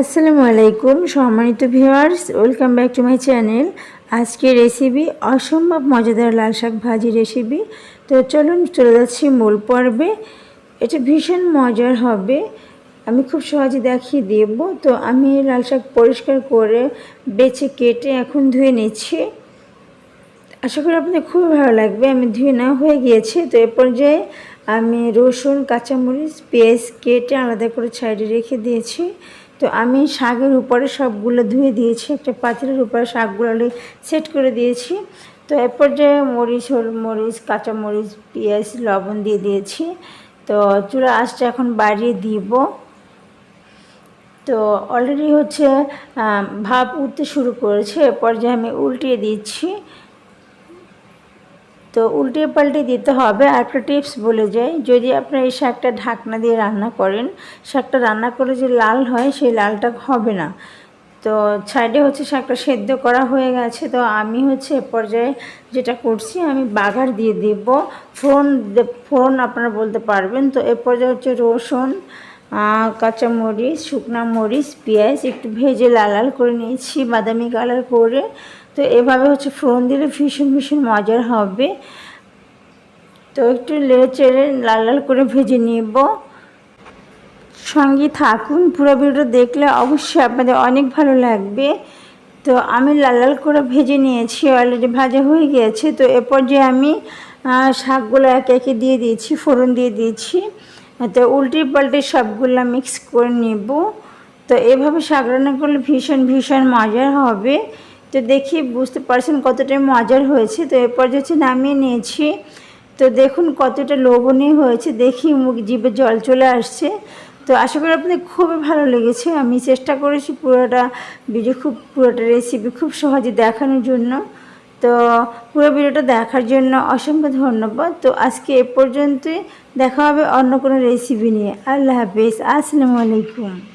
আসসালামু আলাইকুম সম্মানিত viewers, welcome back to my channel. আজকে রেসিপি অসম্ভব মজাদার লাল শাক ভাজি রেসিপি। তো চলুন চলে যাচ্ছি মূল পর্বে। এটা ভীষণ মজার হবে। আমি খুব সহজে দেখিয়ে দেব। তো আমি লাল শাক পরিষ্কার করে বেছে কেটে এখন ধুয়ে নিচ্ছি। আশা করি আপনাদের খুবই ভালো লাগবে। আমি ধুয়ে নেওয়া হয়ে গিয়েছে। তো এ পর্যায়ে আমি রসুন, কাঁচামরিচ, পেঁয়াজ কেটে আলাদা করে সাইডে রেখে দিয়েছি। তো আমি শাকের উপরে সবগুলো ধুয়ে দিয়েছি। একটা পাত্রের উপরে শাকগুলো সেট করে দিয়েছি। তো এ পর্যায়ে মরিচ হল মরিচ, কাঁচামরিচ, পেঁয়াজ, লবণ দিয়ে দিয়েছি। তো চুলা আঁচটা এখন বাড়িয়ে দিব। তো অলরেডি হচ্ছে ভাপ উঠতে শুরু করেছে। এ পর্যায়ে আমি উল্টিয়ে দিচ্ছি। তো উল্টে পাল্টে দিতে হবে। আর একটা টিপস বলে যাই, যদি আপনার এই শাকটা ঢাকনা দিয়ে রান্না করেন, শাকটা রান্না করে যে লাল হয়, সেই লালটা হবে না। তো সাইডে হচ্ছে শাকটা সেদ্ধ করা হয়ে গেছে। তো আমি হচ্ছে এ পর্যায়ে যেটা করছি, আমি বাগার দিয়ে দেব। ফোড়ন ফোড়ন আপনারা বলতে পারবেন। তো এ পর্যায়ে হচ্ছে রসুন কাঁচা মরিচ, শুকনা মরিচ, পেঁয়াজ একটু ভেজে লাল লাল করে নিয়েছি, বাদামি কালার করে। তো এভাবে হচ্ছে ফোড়ন দিলে ভীষণ ভীষণ মজার হবে। তো একটু লেড়ে চেড়ে লাল লাল করে ভেজে নিব। সঙ্গে থাকুন, পুরো ভিডিও দেখলে অবশ্যই আপনাদের অনেক ভালো লাগবে। তো আমি লাল লাল করে ভেজে নিয়েছি, অলরেডি ভাজা হয়ে গিয়েছে তো এরপর যে আমি শাকগুলো একে একে দিয়ে দিয়েছি, ফোড়ন দিয়ে দিয়েছি। তো উল্টে পাল্টে সবগুলো মিক্স করে নেব। তো এভাবে শাক রান্না করলে ভীষণ ভীষণ মজার হবে। তো দেখি, বুঝতে পারছেন কতটা মজার হয়েছে। তো এরপর হচ্ছে নামিয়ে নিয়েছি। তো দেখুন কতটা লোভনীয় হয়েছে। দেখি মুখ জিভে জল চলে আসছে। তো আশা করি আপনাদের খুবই ভালো লেগেছে। আমি চেষ্টা করেছি পুরোটা ভিডিও খুব, পুরোটা রেসিপি খুব সহজে দেখানোর জন্য। তো পুরো ভিডিওটা দেখার জন্য অসংখ্য ধন্যবাদ। তো আজকে এ পর্যন্তই। দেখা হবে অন্য কোনো রেসিপি নিয়ে। আল্লাহ হাফিজ। আসসালামু আলাইকুম।